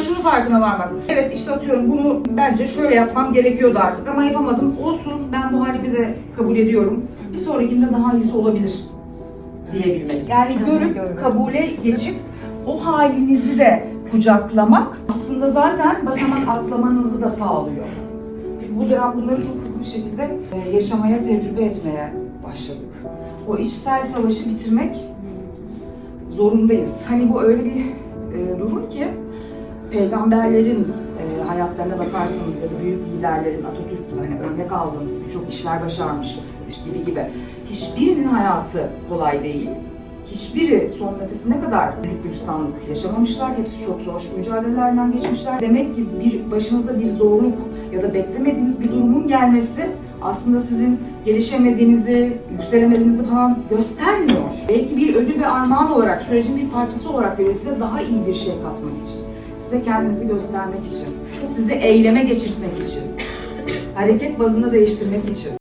Şunu farkına varmak. Evet işte atıyorum bunu bence şöyle yapmam gerekiyordu artık ama yapamadım. Olsun ben bu halimi de kabul ediyorum. Bir sonrakinde daha iyisi olabilir diyebilmek. Yani görüp kabule geçip o halinizi de kucaklamak aslında zaten basamak atlamanızı da sağlıyor. Biz bu dönem bunları çok hızlı bir şekilde e, yaşamaya, tecrübe etmeye başladık. O içsel savaşı bitirmek zorundayız. Hani bu öyle bir e, durum ki peygamberlerin e, hayatlarına bakarsanız ya da büyük liderlerin Atatürk gibi hani örnek aldığımız birçok işler başarmış gibi gibi hiçbirinin hayatı kolay değil. Hiçbiri son nefesine kadar büyük gülistanlık yaşamamışlar. Hepsi çok zor mücadelelerden geçmişler. Demek ki bir başınıza bir zorluk ya da beklemediğiniz bir durumun gelmesi aslında sizin gelişemediğinizi, yükselemediğinizi falan göstermiyor. Belki bir ödül ve armağan olarak, sürecin bir parçası olarak görüyor size daha iyi bir şey katmak için. Size kendinizi göstermek için, sizi eyleme geçirtmek için, hareket bazında değiştirmek için.